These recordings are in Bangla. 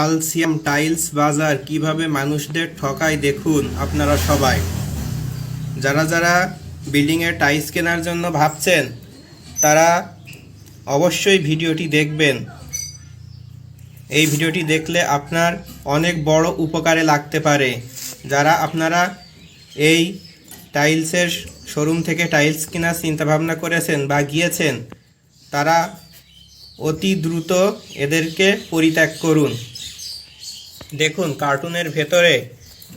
আলসিয়াম টাইলস বাজার কীভাবে মানুষদের ঠকায় দেখুন আপনারা সবাই। যারা যারা বিল্ডিংয়ে টাইলস কেনার জন্য ভাবছেন, তারা অবশ্যই ভিডিওটি দেখবেন। এই ভিডিওটি দেখলে আপনার অনেক বড় উপকারে লাগতে পারে। যারা আপনারা এই টাইলসের শোরুম থেকে টাইলস কেনার চিন্তাভাবনা করেছেন বা গিয়েছেন, তারা অতি দ্রুত এদেরকে পরিত্যাগ করুন। দেখুন, কার্টুনের ভেতরে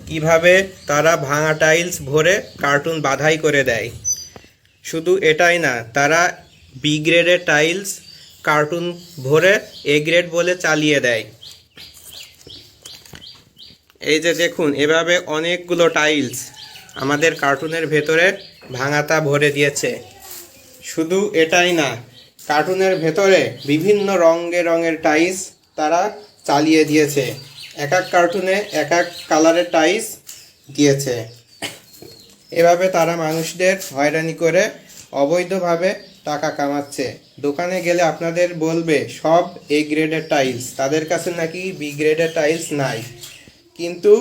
কীভাবে তারা ভাঙা টাইলস ভরে কার্টুন বাধাই করে দেয়। শুধু এটাই না, তারা বি গ্রেডের টাইলস কার্টুন ভরে এ গ্রেড বলে চালিয়ে দেয়। এই যে দেখুন, এভাবে অনেকগুলো টাইলস আমাদের কার্টুনের ভেতরে ভাঙাতা ভরে দিয়েছে। শুধু এটাই না, কার্টুনের ভেতরে বিভিন্ন রঙে রঙের টাইলস তারা চালিয়ে দিয়েছে। এক এক কার্টুনে এক এক কালারের টাইলস দিয়েছে। এভাবে তারা মানুষদের হয়রানি করে অবৈধভাবে টাকা কামাচ্ছে। দোকানে গেলে আপনাদের বলবে, সব এ গ্রেডের টাইলস তাদের কাছে নাকি বি গ্রেডের টাইলস নাই। কিন্তু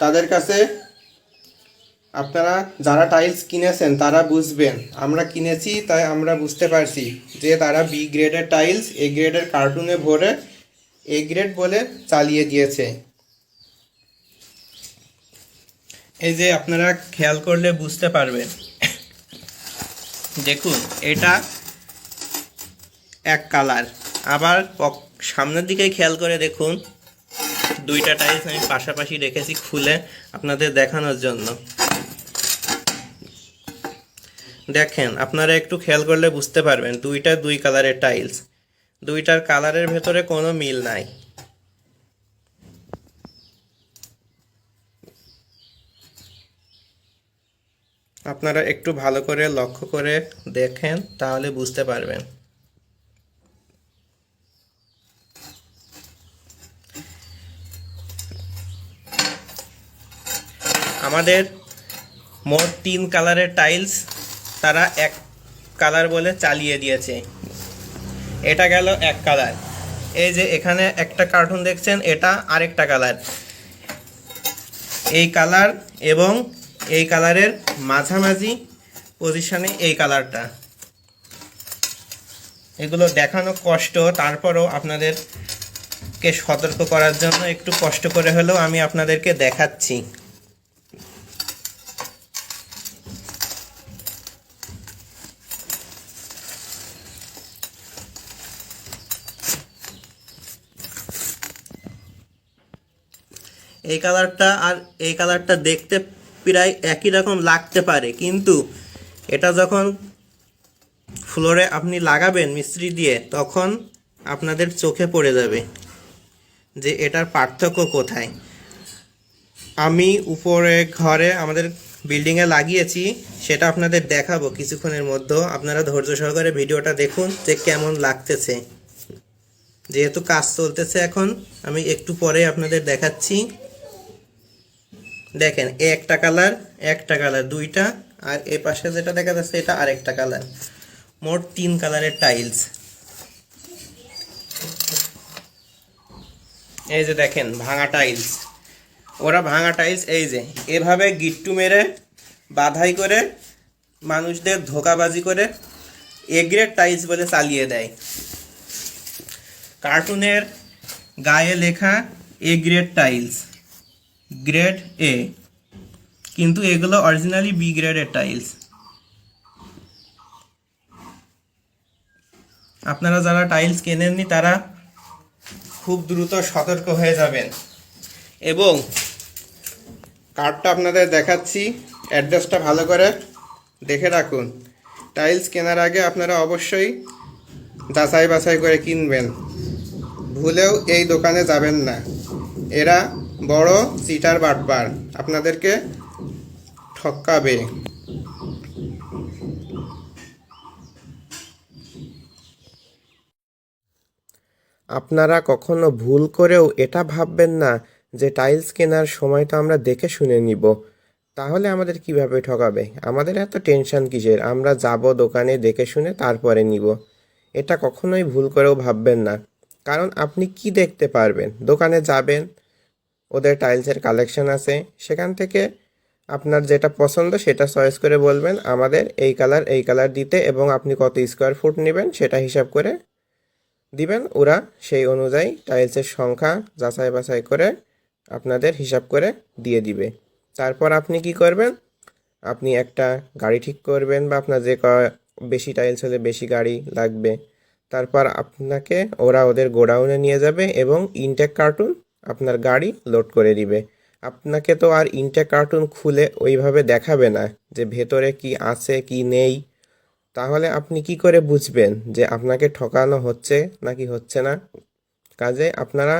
তাদের কাছে আপনারা যারা টাইলস কিনেছেন, তারা বুঝবেন। আমরা কিনেছি, তাই আমরা বুঝতে পারছি যে তারা বি গ্রেডের টাইলস এ গ্রেডের কার্টুনে ভরে এ গ্রেড বলে চালিয়ে দিয়েছে। এই যে আপনারা খেয়াল করলে বুঝতে পারবেন। দেখুন, এটা এক কালার। আবার সামনের দিকে খেয়াল করে দেখুন, দুইটা টাইলস আমি পাশাপাশি রেখেছি খুলে আপনাদের দেখানোর জন্য। দেখেন, আপনারা একটু খেয়াল করলে বুঝতে পারবেন, দুইটা দুই কালারের টাইলস দুইটার কালারের ভেতরে কোনো মিল নাই। আপনারা একটু ভালো করে লক্ষ্য করে দেখেন, তাহলে বুঝতে পারবেন। আমাদের মোট তিন কালারের টাইলস তারা এক কালার বলে চালিয়ে দিয়েছে। এটা গেল এক কালার। এই যে এখানে একটা কার্টুন দেখছেন, এটা আরেকটা কালার। এই কালার এবং এই কালারের মাঝামাঝি পজিশনে এই কালারটা। এগুলো দেখানো কষ্ট, তারপরও আপনাদেরকে সতর্ক করার জন্য একটু কষ্ট করে হলেও আমি আপনাদেরকে দেখাচ্ছি। এই কালারটা আর এই কালারটা দেখতে প্রায় একই রকম লাগতে পারে। কিন্তু এটা যখন ফ্লোরে আপনি লাগাবেন মিস্ত্রি দিয়ে, তখন আপনাদের চোখে পড়ে যাবে যে এটার পার্থক্য কোথায়। আমি উপরে ঘরে আমাদের বিল্ডিংয়ে লাগিয়েছি, সেটা আপনাদের দেখাবো কিছুক্ষণের মধ্যে আপনারা ধৈর্য সহকারে ভিডিওটা দেখুন যে কেমন লাগতেছে। যেহেতু কাজ চলতেছে এখন, আমি একটু পরে আপনাদের দেখাচ্ছি। দেখেন, একটা কালার একটা কালার, দুইটা, আর এ পাশে যেটা দেখা যাচ্ছে, এটা আরেকটা কালার। মোট তিন কালারের টাইলস। এই যে দেখেন, ভাঙা টাইলস। ওরা ভাঙা টাইলস, এই যে, এভাবে গিট্টু মেরে, বাধাই করে, মানুষদের ধোকাবাজি করে এগ্রেড টাইলস বলে চালিয়ে দেয়। কার্টুনের গায়ে লেখা A grade tiles. Grade A কিন্তু এগুলো অরিজিনালি বি গ্রেডের টাইলস আপনারা যারা টাইলস কেনেননি, তারা খুব দ্রুত সতর্ক হয়ে যাবেন। এবং কার্ডটা আপনাদের দেখাচ্ছি অ্যাড্রেসটা ভালো করে দেখে রাখুন। টাইলস কেনার আগে আপনারা অবশ্যই যাচাই বাছাই করে কিনবেন। ভুলেও এই দোকানে যাবেন না। এরা বড় চিটার বাটবার। আপনাদেরকে ঠকাবে। আপনারা কখনো ভুল করেও এটা ভাববেন না যে টাইলস কেনার সময় তো আমরা দেখে শুনে নিব। তাহলে আমাদের কীভাবে ঠকাবে? আমাদের এত টেনশন কিসের? আমরা যাব দোকানে দেখে শুনে তারপরে নিব। এটা কখনোই ভুল করেও ভাববেন না। কারণ আপনি কি দেখতে পারবেন? দোকানে যাবেন ওদের টাইলসের কালেকশন আছে। সেখান থেকে আপনার যেটা পছন্দ সেটা চয়েস করে বলবেন, আমাদের এই কালার এই কালার দিতে এবং আপনি কত স্কোয়ার ফুট নেবেন সেটা হিসাব করে দিবেন। ওরা সেই অনুযায়ী টাইলসের সংখ্যা যাচাই বাছাই করে আপনাদের হিসাব করে দিয়ে দিবে। তারপর আপনি কি করবেন? আপনি একটা গাড়ি ঠিক করবেন বা আপনার যে বেশি টাইলস হলে বেশি গাড়ি লাগবে। তারপর আপনাকে ওরা ওদের গোডাউনে নিয়ে যাবে এবং ইনটেক কার্টুন আপনার গাড়ি লোড করে দিবে আপনাকে তো আর ইনটেক কার্টুন খুলে ওইভাবে দেখাবে না যে ভেতরে কি আছে, কি নেই। তাহলে আপনি কি করে বুঝবেন যে আপনাকে ঠকানো হচ্ছে নাকি হচ্ছে না? কাজে আপনারা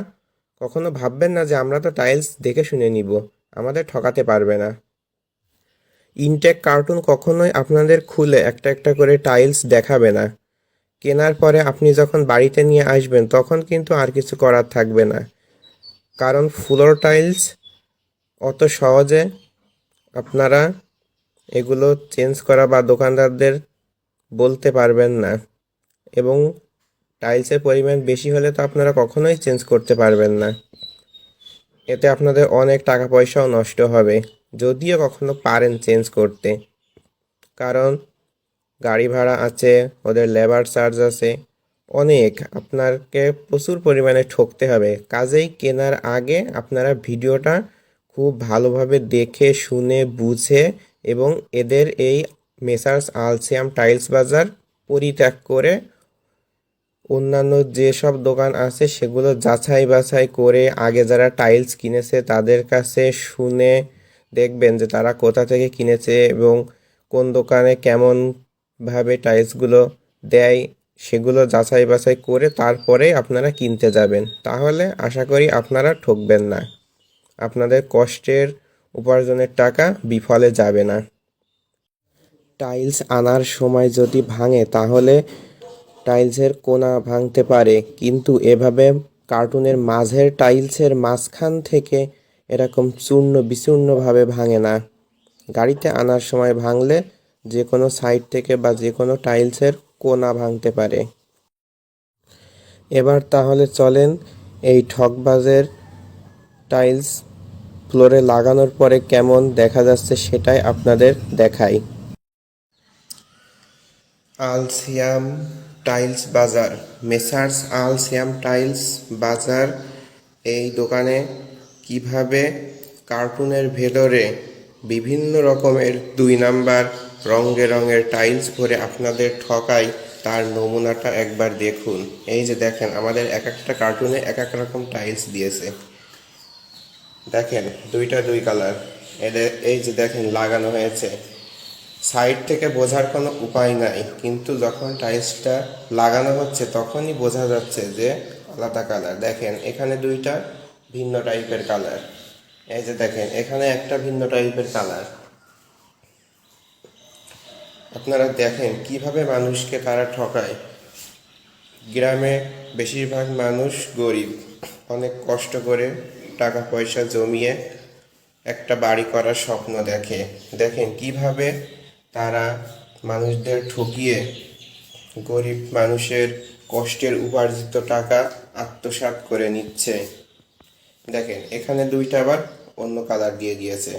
কখনো ভাববেন না যে আমরা তো টাইলস দেখে শুনে নিব, আমাদের ঠকাতে পারবে না। ইনটেক কার্টুন কখনোই আপনাদের খুলে একটা একটা করে টাইলস দেখাবে না। কেনার পরে আপনি যখন বাড়িতে নিয়ে আসবেন, তখন কিন্তু আর কিছু করার থাকবে না। কারণ ফ্লোর টাইলস অত সহজে আপনারা এগুলো চেঞ্জ করা বা দোকানদারদের বলতে পারবেন না। এবং টাইলসের পরিমাণ বেশি হলে তো আপনারা কখনোই চেঞ্জ করতে পারবেন না। এতে আপনাদের অনেক টাকা পয়সাও নষ্ট হবে, যদিও কখনো পারেন চেঞ্জ করতে। কারণ গাড়ি ভাড়া আছে, ওদের লেবার চার্জ আছে অনেক আপনাকে প্রচুর পরিমাণে ঠকতে হবে। কাজেই কেনার আগে আপনারা ভিডিওটা খুব ভালোভাবে দেখে, শুনে, বুঝে এবং এদের এই মেসার্স আলসিয়াম টাইলস বাজার পরিত্যাগ করে অন্যান্য যেসব দোকান আছে সেগুলো যাচাই বাছাই করে আগে যারা টাইলস কিনেছে তাদের কাছে শুনে দেখবেন যে তারা কোথা থেকে কিনেছে এবং কোন দোকানে কেমন ভাবে টাইলসগুলো দেয়। সেগুলো যাচাই বাছাই করে তারপরে আপনারা কিনতে যাবেন। তাহলে আশা করি আপনারা ঠকবেন না। আপনাদের কষ্টের উপার্জনের টাকা বিফলে যাবে না। টাইলস আনার সময় যদি ভাঙে, তাহলে টাইলসের কোনা ভাঙতে পারে। কিন্তু এভাবে কার্টুনের মাঝের টাইলসের মাঝখান থেকে এরকম চূর্ণ বিচূর্ণভাবে ভাঙে না। গাড়িতে আনার সময় ভাঙলে যে কোনো সাইড থেকে বা যে কোনো টাইলসের কোনা ভাঙতে পারে। এবার তাহলে চলেন এই ঠকবাজের টাইলস ফ্লোরে লাগানোর পরে কেমন দেখা যাচ্ছে সেটাই আপনাদের দেখাই। আলসিয়াম টাইলস বাজার, মেসার্স আলসিয়াম টাইলস বাজার, এই দোকানে কীভাবে কার্টুনের ভেতরে বিভিন্ন রকমের দুই নাম্বার রঙে রঙের টাইলস ভরে আপনাদের ঠকাই তার নমুনাটা একবার দেখুন। এই যে দেখেন, আমাদের এক একটা কার্টুনে এক এক রকম টাইলস দিয়েছে। দেখেন, দুইটা দুই কালার এদের এই যে দেখেন, লাগানো হয়েছে। সাইড থেকে বোঝার কোনো উপায় নাই, কিন্তু যখন টাইলসটা লাগানো হচ্ছে, তখনই বোঝা যাচ্ছে যে আলাদা কালার দেখেন, এখানে দুইটা ভিন্ন টাইপের কালার এই যে দেখেন, এখানে একটা ভিন্ন টাইপের কালার আপনারা দেখেন কীভাবে মানুষকে তারা ঠকায়। গ্রামে বেশিরভাগ মানুষ গরিব। অনেক কষ্ট করে টাকা পয়সা জমিয়ে একটা বাড়ি করার স্বপ্ন দেখে। দেখেন কীভাবে তারা মানুষদের ঠকিয়ে গরিব মানুষের কষ্টের উপার্জিত টাকা আত্মসাৎ করে নিচ্ছে। দেখেন, এখানে দুইটা আবার অন্য কালার দিয়ে দিয়েছে।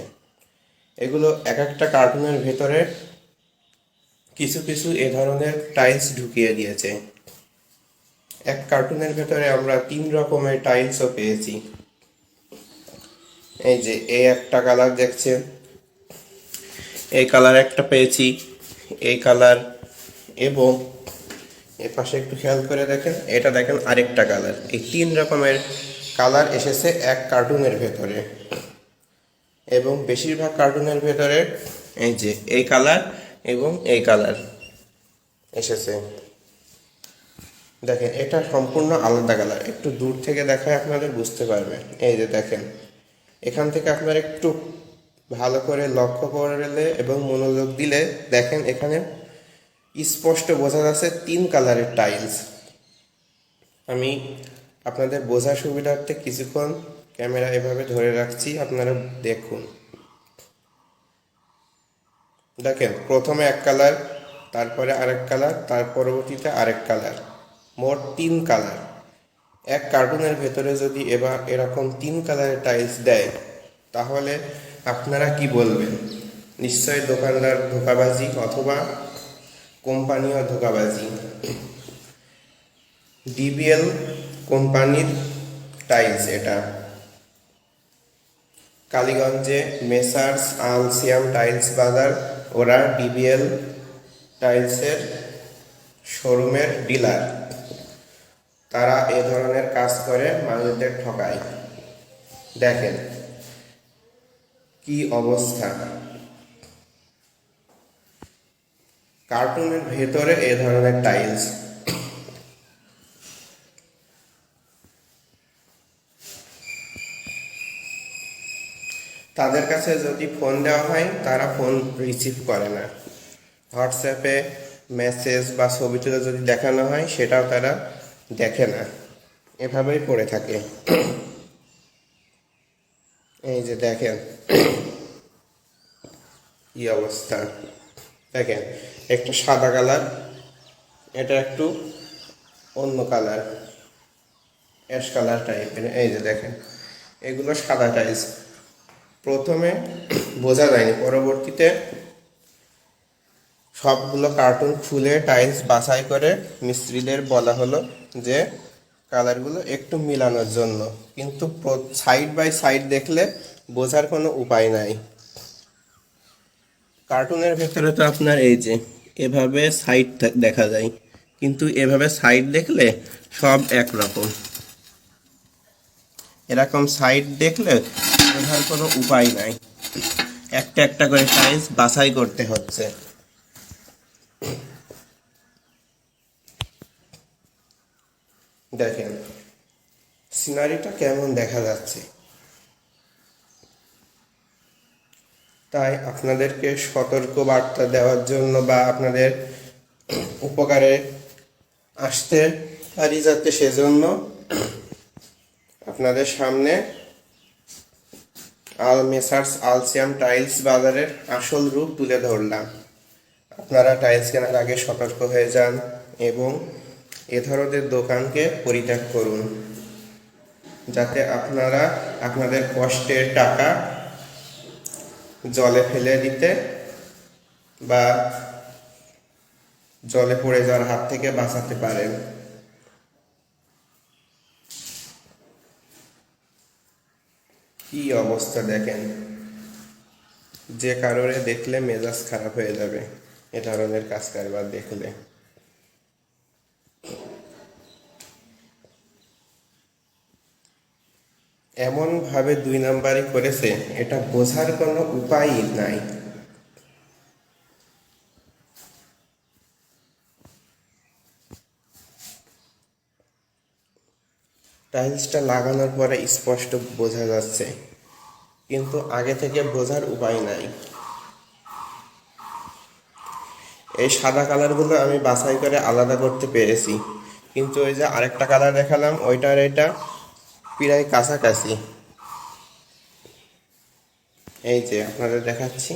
এগুলো এক একটা কার্টুনের ভেতরে কিছু কিছু এ ধরনের টাইলস ঢুকিয়ে দিয়েছে। এক কার্টুনের ভেতরে আমরা তিন রকমের টাইলসও পেয়েছি। এই যে, এই একটা কালার দেখছেন। এই কালার একটা পেয়েছি, এই কালার এবং এর পাশে একটু খেয়াল করে দেখেন, এটা দেখেন আরেকটা কালার এই তিন রকমের কালার এসেছে এক কার্টুনের ভেতরে। এবং বেশিরভাগ কার্টুনের ভেতরে এই যে, এই কালার এবং এই কালার এসেছে। দেখেন, এটা সম্পূর্ণ আলাদা কালার। একটু দূর থেকে দেখায় আপনাদের বুঝতে পারবেন এই যে দেখেন, এখান থেকে আপনারা একটু ভালো করে লক্ষ্য করলে এবং মনোযোগ দিলে দেখেন এখানে স্পষ্ট বোঝা যাচ্ছে তিন কালারের টাইলস। আমি আপনাদের বোঝার সুবিধার্থে কিছুক্ষণ ক্যামেরা এভাবে ধরে রাখছি, আপনারা দেখুন। দেখেন, প্রথমে এক কালার, তারপরে আরেক কালার, তার পরবর্তীতে আরেক কালার। মোট তিন কালার। এক কার্টুনের ভেতরে যদি এবার এরকম তিন কালারের টাইলস দেয়, তাহলে আপনারা কি বলবেন? নিশ্চয় দোকানদার ধোকাবাজি অথবা কোম্পানিও ধোকাবাজি। ডিবিএল কোম্পানির টাইলস এটা। কালীগঞ্জে মেসার্স আলসিয়াম টাইলস বাজার ওরা ডিবিএল টাইলসের শোরুমের ডিলার। তারা এ ধরনের কাজ করে মানুষদের ঠকায়। দেখেন, কি অবস্থা। কার্টুনের ভেতরে এ ধরনের টাইলস। তাদের কাছে যদি ফোন দেওয়া হয়, তারা ফোন রিসিভ করে না। হোয়াটসঅ্যাপে মেসেজ বা ছবি তুলে যদি দেখানো হয়, সেটাও তারা দেখে না। এভাবেই পড়ে থাকে। এই যে দেখেন, কি অবস্থা? দেখেন, একটা সাদা কালার, এটা একটু অন্য কালার, অ্যাশ কালার টাইপের এই যে দেখেন, এগুলো সাদা টাইলস প্রথমে বোঝা যায়নি, পরবর্তীতে সবগুলো কার্টুন খুলে টাইলস বাছাই করে মিস্ত্রিদের বলা হলো যে কালারগুলো একটু মিলানোর জন্য। কিন্তু সাইড বাই সাইড দেখলে বোঝার কোনো উপায় নাই। কার্টুনের ভেতরে তো আপনার এই যে, এভাবে সাইড দেখা যায়। কিন্তু এভাবে সাইড দেখলে সব একরকম। এরকম সাইড দেখলে বোঝার কোনো উপায় নাই। একটা একটা করে টাইলস বাছাই করতে হচ্ছে। দেখেন সিনারিটা কেমন দেখা যাচ্ছে? তাই আপনাদেরকে সতর্ক বার্তা দেওয়ার জন্য বা আপনাদের উপকারে আসতে পারি যাতে সেজন্য আপনাদের সামনে আল মেসার্স আলসিয়াম টাইলস বাজারের আসল রূপ তুলে ধরলাম। আপনারা টাইলস কেনার আগে সতর্ক হয়ে যান এবং এ ধরনের দোকানকে পরিত্যাগ করুন। যাতে আপনারা আপনাদের কষ্টের টাকা জলে ফেলে দিতে বা জলে পড়ে যাওয়ার হাত থেকে বাঁচাতে পারেন। কি অবস্থা দেখেন? যে কারোরে দেখলে মেজাজ খারাপ হয়ে যাবে, এ ধরনের কাজ কারবার দেখলে। এমনভাবে দুই নাম্বারই করেছে, এটা বোঝার কোনো উপায়ই নাই। টাইলসটা লাগানোর পরে স্পষ্ট বোঝা যাচ্ছে। কিন্তু আগে থেকে বোঝার উপায় নাই। এই সাদা কালারগুলো আমি বাছাই করে আলাদা করতে পেরেছি। কিন্তু ওই যে আরেকটা কালার দেখালাম, ওইটার এটা প্রায় কাছাকাছি। এই যে আপনাদের দেখাচ্ছি।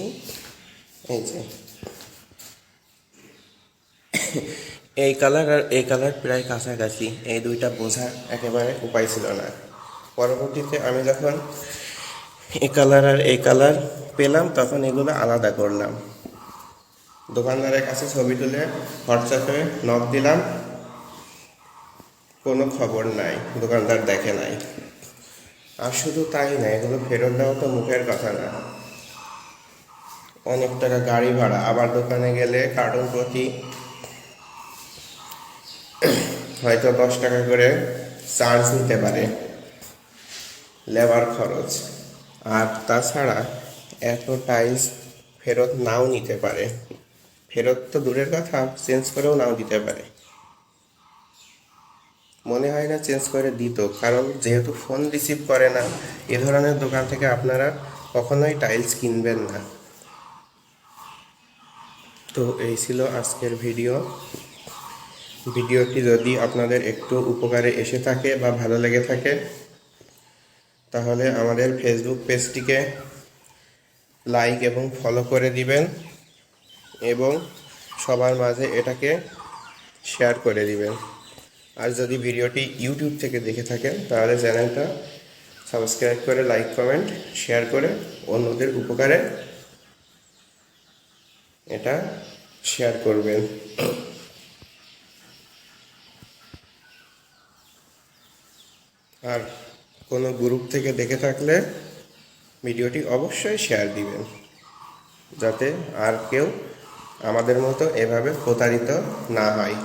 এই যে এই কালার আর এই কালার প্রায় কাছাকাছি। এই দুইটা বোঝার একেবারে উপায় ছিল না। পরবর্তীতে আমি যখন এই কালার আর এই কালার পেলাম, তখন এগুলো আলাদা করলাম। দোকানদারের কাছে ছবি তুলে হোয়াটসঅ্যাপে নক দিলাম। কোনো খবর নাই, দোকানদার দেখে নাই। আর শুধু তাই না, এগুলো ফেরত দেওয়া তো মুখের কথা না। অনেক টাকা গাড়ি ভাড়া, আবার দোকানে গেলে কার্টুন প্রতি হয়তো দশ টাকা করে চার্জ নিতে পারে লেবার খরচ। আর তাছাড়া এত টাইলস ফেরত নাও নিতে পারে। ফেরত তো দূরের কথা চেঞ্জ করেও নাও দিতে পারে। মনে হয় না চেঞ্জ করে দিত, কারণ যেহেতু ফোন রিসিভ করে না, এ ধরনের দোকান থেকে আপনারা কখনোই টাইলস কিনবেন না। তো এই ছিল আজকের ভিডিও ভিডিওটি যদি আপনাদের একটু উপকারে এসে থাকে বা ভালো লেগে থাকে, তাহলে আমাদের ফেসবুক পেজটিকে লাইক এবং ফলো করে দিবেন এবং সবার মাঝে এটাকে শেয়ার করে দিবেন। আর যদি ভিডিওটি ইউটিউব থেকে দেখে থাকেন, তাহলে চ্যানেলটা সাবস্ক্রাইব করে লাইক কমেন্ট শেয়ার করে অন্যদের উপকারে এটা শেয়ার করবেন। আর কোনো গ্রুপ থেকে দেখে থাকলে ভিডিওটি অবশ্যই শেয়ার দিবেন, যাতে আর কেউ আমাদের মতো এভাবে প্রতারিত না হয়।